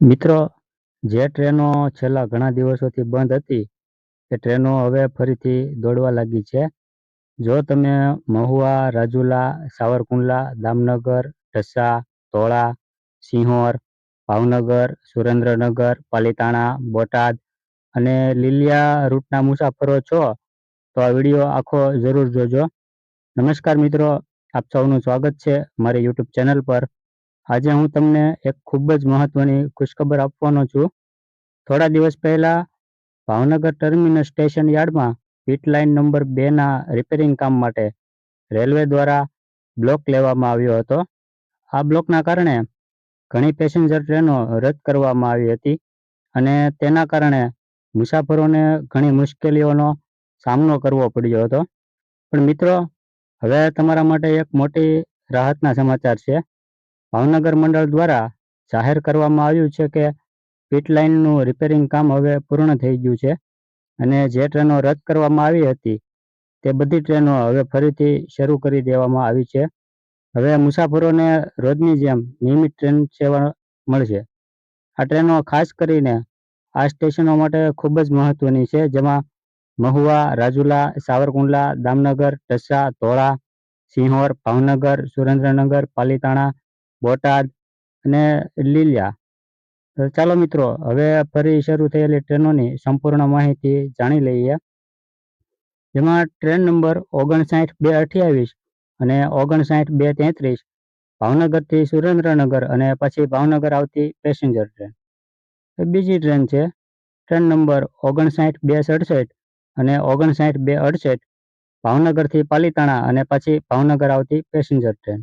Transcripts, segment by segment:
મિત્રો, જે ટ્રેનો છેલ્લા ઘણા દિવસોથી બંધ હતી, એ ટ્રેનો હવે ફરીથી દોડવા લાગી છે. જો તમે મહુવા, રાજુલા, સાવરકુંડલા, દામનગર, ઢસા, ધોળા, સિંહોર, ભાવનગર, સુરેન્દ્રનગર, પાલીતાણા, બોટાદ અને લીલિયા રૂટના મુસાફરો છો, તો આ વીડિયો આખો જરૂર જોજો. નમસ્કાર મિત્રો, આપ સૌનું સ્વાગત છે મારી યુટ્યુબ ચેનલ પર. આજે હું તમને એક ખૂબ જ મહત્વની ખુશખબર આપવાનો છું. થોડા દિવસ પહેલા ભાવનગર ટર્મિનસ સ્ટેશન યાર્ડમાં પીટ લાઇન નંબર બેના રિપેરિંગ કામ માટે રેલવે દ્વારા બ્લોક લેવામાં આવ્યો હતો. આ બ્લોકના કારણે ઘણી પેસેન્જર ટ્રેનો રદ કરવામાં આવી હતી અને તેના કારણે મુસાફરોને ઘણી મુશ્કેલીઓનો સામનો કરવો પડ્યો હતો. પણ મિત્રો, હવે તમારા માટે એક મોટી રાહતના સમાચાર છે. ભાવનગર મંડળ દ્વારા જાહેર કરવામાં આવ્યું છે કે પીટલાઇનનું રિપેરિંગ કામ હવે પૂર્ણ થઈ ગયું છે અને જે ટ્રેનો રદ કરવામાં આવી હતી તે બધી ટ્રેનો હવે ફરીથી શરૂ કરી દેવામાં આવી છે. હવે મુસાફરોને રોજની જેમ નિયમિત ટ્રેન સેવા મળશે. આ ટ્રેનો ખાસ કરીને આ સ્ટેશનો માટે ખૂબ જ મહત્વની છે, જેમાં મહુવા, રાજુલા, સાવરકુંડલા, દામનગર, ઢસા, ધોળા, સિંહોર, ભાવનગર, સુરેન્દ્રનગર, પાલીતાણા બોટાદ અને લીલિયા. ચાલો મિત્રો, હવે ફરી શરૂ થયેલી ટ્રેનોની સંપૂર્ણ માહિતી જાણી લઈએ. જેમાં ટ્રેન નંબર ઓગણસાઠ બે અઠ્યાવીસ અને ઓગણસાઠ બે તેત્રીસ, ભાવનગરથી સુરેન્દ્રનગર અને પછી ભાવનગર આવતી પેસેન્જર ટ્રેન. બીજી ટ્રેન છે, ટ્રેન નંબર ઓગણસાઠ બે સડસઠ અને ઓગણસાઠ બે અડસઠ, ભાવનગરથી પાલીતાણા અને પછી ભાવનગર આવતી પેસેન્જર ટ્રેન.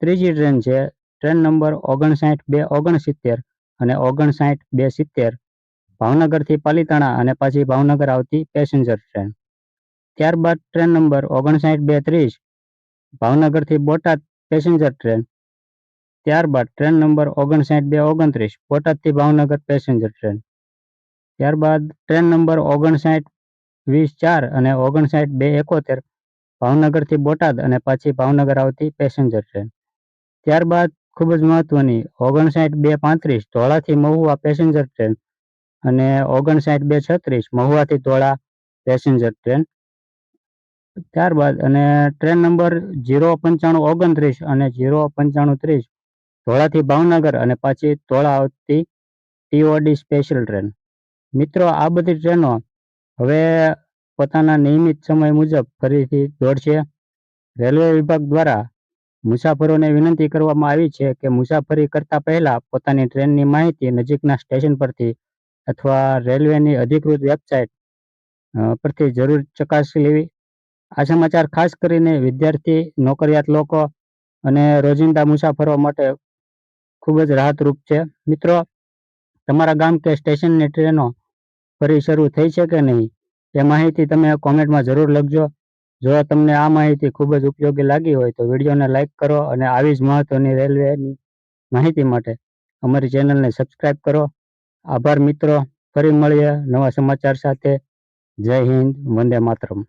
ત્રીજી ટ્રેન છે, ટ્રેન નંબર ઓગણસાઠ બે ઓગણસિત્તેર અને ઓગણસાઠ બે સિત્તેર, ભાવનગરથી પાલીતાણા અને પછી ભાવનગર આવતી પેસેન્જર ટ્રેન. ત્યારબાદ ટ્રેન નંબર ઓગણસાઠ બે ત્રીસ, ભાવનગરથી બોટાદ પેસેન્જર ટ્રેન. ત્યારબાદ ટ્રેન નંબર ઓગણસાઠ બે ઓગણત્રીસ, બોટાદથી ભાવનગર પેસેન્જર ટ્રેન. ત્યારબાદ ટ્રેન નંબર ઓગણસાઠ વીસ ચાર અને ઓગણસાઠ બે એકોતેર, ભાવનગરથી બોટાદ અને પછી ભાવનગર આવતી પેસેન્જર ટ્રેન. ત્યારબાદ ખૂબ જ મહત્વની ઓગણસાઠ બે પાંત્રીસ ધોળાથી મહુવા પેસેન્જર ટ્રેન અને ઓગણસાઠ બે છત્રીસ મહુવાથી ધોળા પેસેન્જર ટ્રેન ત્યારબાદ અને ટ્રેન નંબર જીરો પંચાણું ઓગણત્રીસ અને જીરો પંચાણું ત્રીસ ધોળાથી ભાવનગર અને પાછી ધોળા આવતી ટીઓડી સ્પેશિયલ ટ્રેન મિત્રો, આ બધી ટ્રેનો હવે પોતાના નિયમિત સમય મુજબ ફરીથી દોડશે. રેલવે વિભાગ દ્વારા મુસાફરોને વિનંતી કરવામાં આવી છે કે મુસાફરી કરતા પહેલા પોતાની ટ્રેનની માહિતી નજીકના સ્ટેશન પરથી અથવા રેલવેની અધિકૃત વેબસાઇટ પરથી જરૂર ચકાસી લેવી. આ સમાચાર ખાસ કરીને વિદ્યાર્થી, નોકરિયાત લોકો અને રોજિંદા મુસાફરો માટે ખૂબ જ રાહતરૂપ છે. મિત્રો, તમારા ગામ કે સ્ટેશનની ટ્રેનો ફરી શરૂ થઈ છે કે નહીં? એ માહિતી તમે કોમેન્ટમાં જરૂર લખજો. જો તમને આ માહિતી ખૂબ જ ઉપયોગી લાગી હોય તો વિડીયોને લાઇક કરો અને આવી જ મહત્વની રેલવેની માહિતી માટે અમારી ચેનલને સબસ્ક્રાઈબ કરો. આભાર મિત્રો. ફરી મળીએ નવા સમાચાર સાથે. જય હિન્દ. વંદે માતરમ.